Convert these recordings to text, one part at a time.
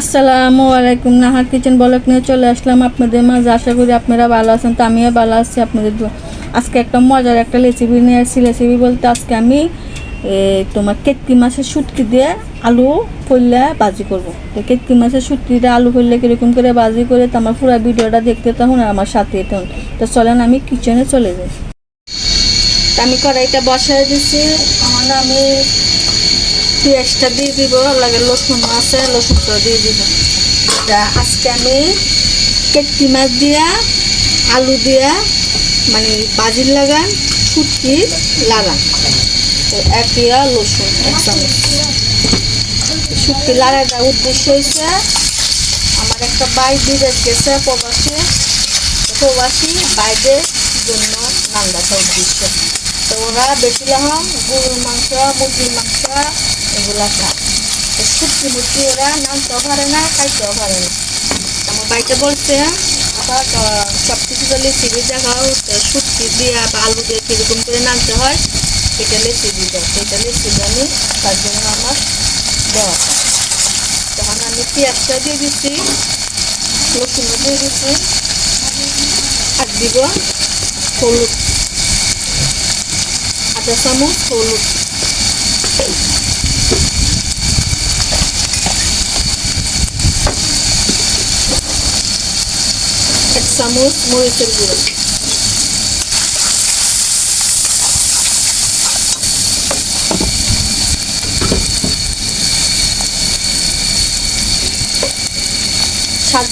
আসসালামু আলাইকুম, Nahar kitchen block নিয়ে চলে আসলাম আপনাদের মাঝে। আশা করি আপনারা ভালো আছেন, তো আমিও ভালো আছি আপনাদের আজকে একটা মজার একটা রেসিপি নিয়ে আসছি। রেসিপি বলতে আজকে আমি তোমার কেটকি মাছের শুটকি দিয়ে আলু ফইলে বাজি করব। তো কেটকি মাছের সুটকি দিয়ে আলু ফইলে কীরকম করে বাজি করে তো আমার পুরো ভিডিওটা দেখতে তখন আর আমার সাথে তখন তো চলেন আমি কিচেনে চলে যাই। আমি কড়াইটা বসায় দিচ্ছি আমার আমি পেঁয়াজটা দিয়ে দিব, লাগে রসুন আছে রসুনটা দিয়ে দিব। আজকে আমি কেটকি মাছ দিয়া, আলু দিয়া মানে বাজির লাগান, শুটকি লাগান। এক দিয়া রসুন এক চামচ। শুটকি লাগাটা উদ্দেশ্য হয়েছে আমার একটা বাই বিদেশ গেছে প্রবাসী। প্রবাসী বাইরের জন্য নান্দাটা উদ্দেশ্য। তো ওরা বেশি লাগাম গরুর মাংস মুরগির মাংস এগুলা খায় তো শুটকি মুরগি ওরা নামতেও পারে না খাইতেও পারে না আমার বাড়িতে বলছে আবার সব কিছু যদি সিবি দেখাও তো শুটকি দিয়ে বা আলু দিয়ে কীরকম করে নামতে হয় এটা লেসিবি দেয় তো এটা লেসিবি আমি তার জন্য আমার দেওয়া তখন আমি পেঁয়াজটা দিয়ে দিচ্ছি রসুনও দিয়ে দিচ্ছি আর দিব হলুদ। আধা চামচ হলুদ। এক চামচ মরিচের গুঁড়ো।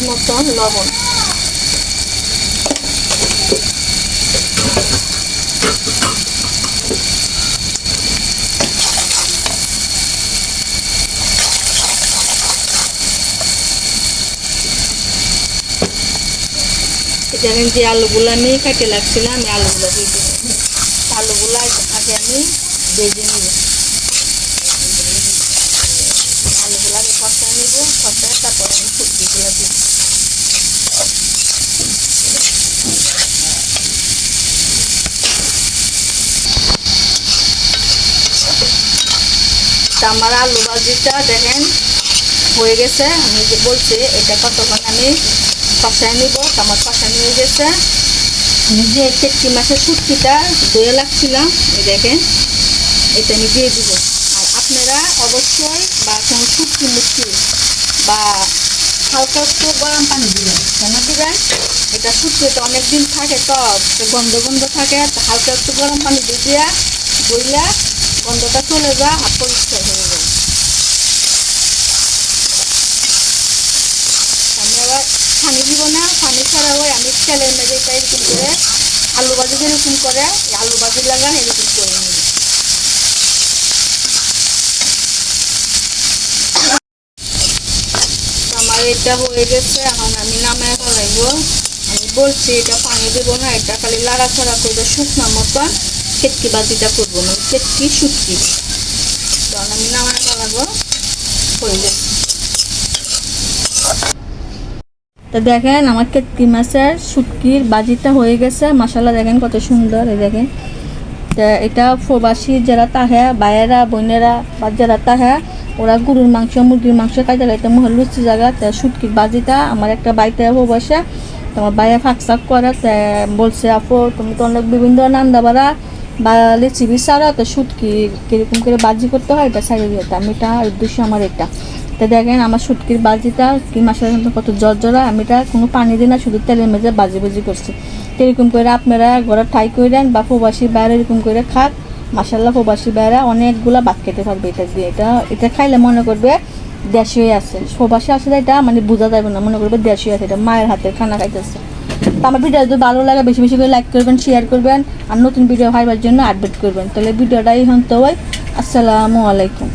মতন লবণ। জানেন যে আলুগুলো আমি কাটে লাগছিলাম আমি আলুগুলো দিয়ে আলুগুলো আগে আমি বেজে নিব আলুগুলো আগে কষা নিব কষায় তারপরে আমি সবজিগুলো দিব আমার আলু ভাজিটা দেখেন হয়ে গেছে। আমি যে বলছি, এটা কতক্ষণ আমি কষায় নিব তো আমার কষানো হয়ে গেছে। আমি যে কেটকি মাছের শুটকিটা দইয়ে লাগছিলাম এই দেখেন, এটা আমি দিয়ে দিব। আর আপনারা অবশ্যই বা কোনো শুটকি মুটকি বা হালকা একটু গরম পানি দিবেন। কেন দিবেন? এটা শুটকিটা অনেক দিন থাকে তো গন্ধ গন্ধ থাকে, তো হালকা একটু গরম পানি দিয়ে দিয়া বইলে গন্ধটা চলে যা আর পরিষ্কার হয়ে যায় আমি আবার পানি দিব না, পানি ছাড়া হয় আমি তেলের মেঝে এটা এরকম করে আলু ভাজি যেরকম করে আলু ভাজি লাগান এরকম করে নেব আমার এটা হয়ে গেছে, এখন আমি নামায় ফেলাইব আমি বলছি এটা পানি দেবো না এটা খালি লাড়াছাড়া করবে শুকনো মতন কেটকি বাজিটা করব মানে কেটকি শুটকি। তখন আমি নামায় ফেলাবো হয়ে গেছে। তো দেখেন আমার কেটকি মাছের শুটকির বাজিটা হয়ে গেছে। মশালা দেখেন কত সুন্দর, এই দেখেন। তা এটা প্রবাসী যারা তাহে, ভাইয়েরা, বোনেরা বা যারা তাহে, ওরা গরুর মাংস, মুরগির মাংস খাইতে লাইতে মহল লুচি জায়গা। তা শুটকির বাজিটা আমার একটা বাইতে প্রবাসে তোমার বাইরে ফাঁক শাক করে বলছে, আপু, তুমি তো অনেক বিভিন্ন নান্দা বাড়া বা লিচি বিচারা, তো শুটকি কীরকম করে বাজি করতে হয়, এটা সাইডে দিয়ে আমি এটা, উদ্দেশ্য আমার এটা। তো দেখেন আমার শুটকির বাজিটা কি মাসের কত জর্জরা, আমি এটা কোনো পানি দিই না, শুধু তেলের মেঝে বাজি বাজি করছি। এরকম করে আপনারা ঘরে ঠাই করেন বা প্রবাসী বাইরে এরকম করে খাক। মাসাল্লাহ প্রবাসী বাইরে অনেকগুলা ভাত খেতে পারবে এটা দিয়ে। এটা এটা খাইলে মনে করবে দেশি আছে। প্রবাসী আসলে এটা মানে বোঝা যাবে না, মনে করবে দেশি আছে। এটা মায়ের হাতের খানা খাইতেছে। তো আমার ভিডিও যদি ভালো লাগে, বেশি বেশি করে লাইক করবেন শেয়ার করবেন, আর নতুন ভিডিও ভাইবার জন্য আপডেট করবেন। তাহলে ভিডিওটা এই হন তো আসসালামু আলাইকুম।